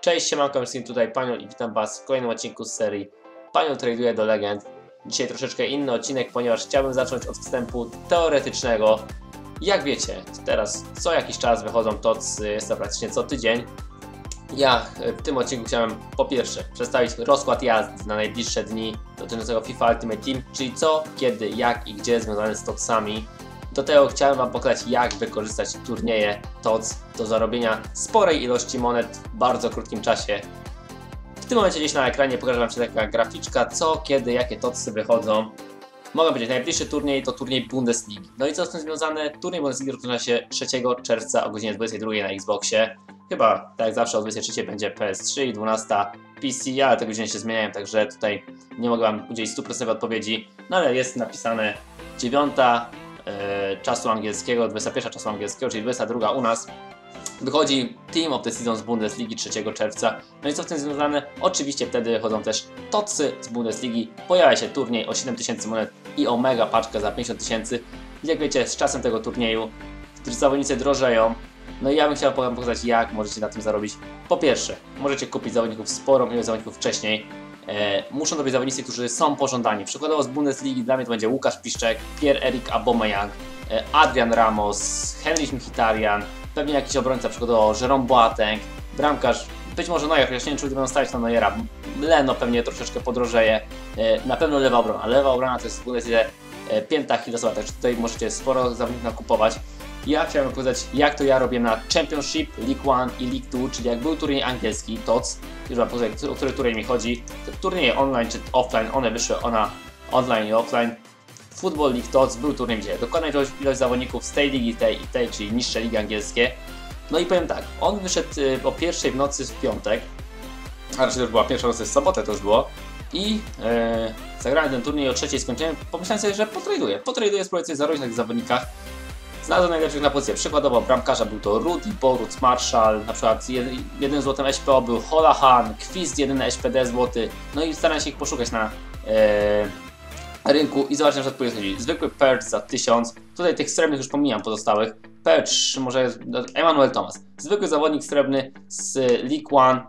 Cześć, siemanko, wszystkim tutaj Paniol i witam Was w kolejnym odcinku z serii Paniol traduje do legend. Dzisiaj troszeczkę inny odcinek, ponieważ chciałbym zacząć od wstępu teoretycznego. Jak wiecie, teraz co jakiś czas wychodzą TOC, jest to praktycznie co tydzień. Ja w tym odcinku chciałem po pierwsze przedstawić rozkład jazd na najbliższe dni dotyczącego FIFA Ultimate Team, czyli co, kiedy, jak i gdzie związane z TOCami. Do tego chciałem Wam pokazać, jak wykorzystać turnieje TOC do zarobienia sporej ilości monet w bardzo krótkim czasie. W tym momencie gdzieś na ekranie pokażę Wam się taka graficzka, co, kiedy, jakie TOCy wychodzą. Mogę powiedzieć, najbliższy turniej to turniej Bundesligi. No i co z tym związane? Turniej Bundesligi rozpoczyna się 3 czerwca o godzinie 22 na Xboxie. Chyba, tak jak zawsze, o 23 będzie PS3 i 12 PC, ale te godziny się zmieniają, także tutaj nie mogę Wam udzielić 100% odpowiedzi. No ale jest napisane 9 e, czasu angielskiego, 21 czasu angielskiego, czyli 22 u nas. Wychodzi Team of the Season z Bundesligi 3 czerwca. No i co w tym związane? Oczywiście wtedy chodzą też TOCy z Bundesligi. Pojawia się turniej o 7000 monet i o mega paczkę za 50 tysięcy. Jak wiecie, z czasem tego turnieju zawodnicy drożeją. No i ja bym chciał pokazać, jak możecie na tym zarobić. Po pierwsze, możecie kupić zawodników sporą ilość zawodników wcześniej. E, muszą to być zawodnicy, którzy są pożądani. Przykładowo z Bundesligi dla mnie to będzie Łukasz Piszczek, Pierre-Erik Aubameyang, e, Adrian Ramos, Henryk Mkhitaryan, pewnie jakiś obrońca, przykładowo Jerome Boateng, bramkarz, być może Neuer, chociaż nie wiem, czy będą stawiać na Neuera. Leno pewnie troszeczkę podrożeje, e, na pewno lewa obrona. Lewa obrona to jest w Bundesliga e, pięta Hillsowa, także tutaj możecie sporo zawodników nakupować. Ja chciałem pokazać, jak to ja robię na Championship, League One i League Two, czyli jak był turniej angielski, TOC, o który turniej mi chodzi. Te turnieje online czy offline, one wyszły ona online i offline. Football League TOC był turniej, gdzie dokładna ilość, ilość zawodników z tej ligi, tej i tej, czyli niższe ligi angielskie. No i powiem tak, on wyszedł y, o pierwszej w nocy w piątek, a raczej to już była pierwsza nocy w sobotę, to już było. I e, zagrałem ten turniej o trzeciej skończyłem, pomyślałem sobie, że potraduję. Potraduję, spróbuję coś zarobić na tych zawodnikach. Znalazłem najlepszych na pozycję. Przykładowo bramkarza był to Rudy, Boruc, Marshall, na przykład jeden złotym SPO był Holahan, Kwist jeden SPD złoty, no i staram się ich poszukać na e, rynku i zobaczcie na przykład chodzi. Zwykły Perch za 1000, tutaj tych srebrnych już pomijam pozostałych. Perch, może Emmanuel Thomas, zwykły zawodnik srebrny z League One,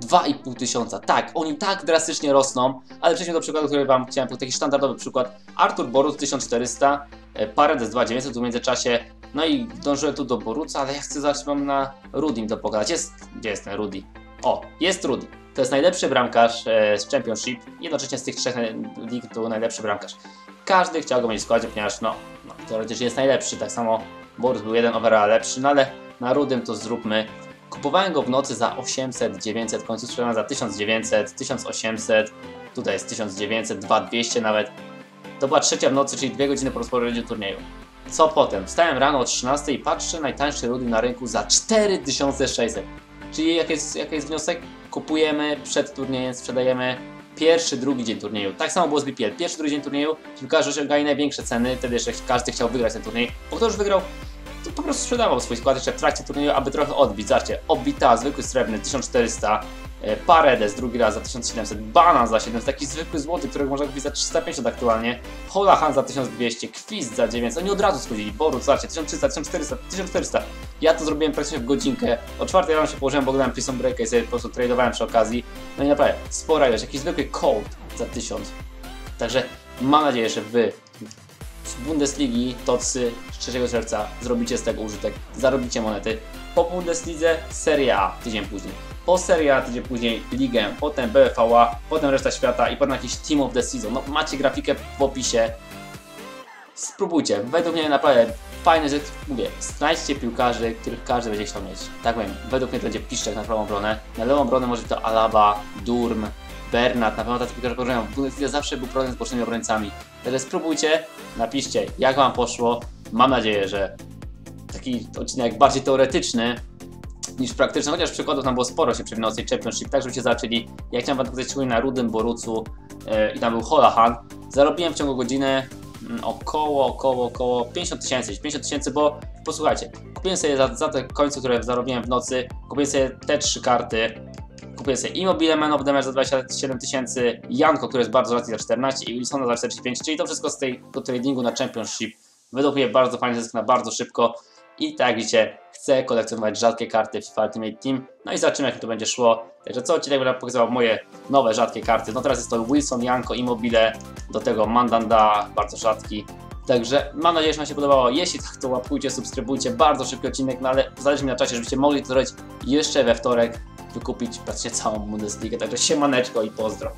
2,5 tysiąca. Tak, oni tak drastycznie rosną, ale przejdźmy do przykładu, który Wam chciałem, taki standardowy przykład. Artur Borus 1400, Paredes 2900 w międzyczasie, no i dążyłem tu do Boruca, ale ja chcę zacząć mam na Rudim to pokazać. Jest, gdzie jest ten Rudy? O, jest Rudy. To jest najlepszy bramkarz e, z Championship, jednocześnie z tych trzech lig to najlepszy bramkarz. Każdy chciał go mieć w składzie, ponieważ no, no teoretycznie jest najlepszy, tak samo Borus był jeden overall lepszy, no ale na Rudym to zróbmy Kupowałem go w nocy za 800, 900, w końcu sprzedałem za 1900, 1800, tutaj jest 1900, 2200 nawet. To była trzecia w nocy, czyli dwie godziny po rozpoczęciu turnieju. Co potem? Wstałem rano o 13 i patrzę najtańszy rudy na rynku za 4600. Czyli jaki jest, jaki jest wniosek? Kupujemy przed turniejem, sprzedajemy pierwszy, drugi dzień turnieju. Tak samo było z BPL. Pierwszy, drugi dzień turnieju piłkarze osiągali największe ceny, wtedy jeszcze każdy chciał wygrać ten turniej. Bo kto już wygrał, to po prostu sprzedawał swój skład jeszcze w trakcie turnieju, aby trochę odbić. Zobaczcie, Obita, zwykły srebrny 1400, e, Paredes drugi raz za 1700, Banan za 700, taki zwykły złoty, którego można kupić za 350 aktualnie, Holahan za 1200, Kwist za 900, oni od razu schodzili, Boru, zobaczcie, 1300, 1400, 1400. Ja to zrobiłem praktycznie w godzinkę, o czwartej rano się położyłem, bo grałem Prison Break i sobie po prostu tradowałem przy okazji. No i naprawdę, spora ilość, jakiś zwykły Colt za 1000. Także mam nadzieję, że Wy z Bundesligi, Tocy 3 czerwca zrobicie z tego użytek, zarobicie monety. Po Bundeslidze Serie A tydzień później. Po Serie A tydzień później Ligę, potem BFVA, potem reszta świata i potem jakiś Team of the Season. No, macie grafikę w opisie. Spróbujcie. Według mnie naprawdę fajne, że mówię, znajdźcie piłkarzy, których każdy będzie chciał mieć. Tak wiem, według mnie to będzie Piszczek na prawą obronę. Na lewą obronę może to Alaba, Durm, Bernat, na pewno tacy piłkarze podróżują. W Bundesliga zawsze był problem z bocznymi obrońcami. Także spróbujcie, napiszcie jak Wam poszło. Mam nadzieję, że taki odcinek bardziej teoretyczny niż praktyczny, chociaż przykładów tam było sporo się przewinęło z tej Championship, tak żebyście zaczęli. Ja chciałem Wam pokazać na Rudym, Borucu yy, i tam był Holahan. Zarobiłem w ciągu godziny yy, około, około, około 50 tysięcy, 50 tysięcy, bo posłuchajcie, kupiłem sobie za, za te końce, które zarobiłem w nocy, kupiłem sobie te trzy karty, kupię sobie Immobile Man of the Match za 27 tysięcy, Janko, który jest bardzo rzadki za 14 i Wilsona za 45, czyli to wszystko z tego tradingu na Championship. Według mnie bardzo fajny zysk na bardzo szybko i tak jak widzicie, chce kolekcjonować rzadkie karty FIFA Ultimate Team. No i zobaczymy jak to będzie szło. Także co odcinek będę pokazywał moje nowe rzadkie karty. No teraz jest to Wilson, Janko, Immobile, do tego Mandanda, bardzo rzadki. Także mam nadzieję, że Wam się podobało. Jeśli tak, to łapkujcie, subskrybujcie. Bardzo szybki odcinek, no ale zależy mi na czasie, żebyście mogli to zrobić jeszcze we wtorek. Wykupić praktycznie całą Bundesligę. Także siemaneczko i pozdro.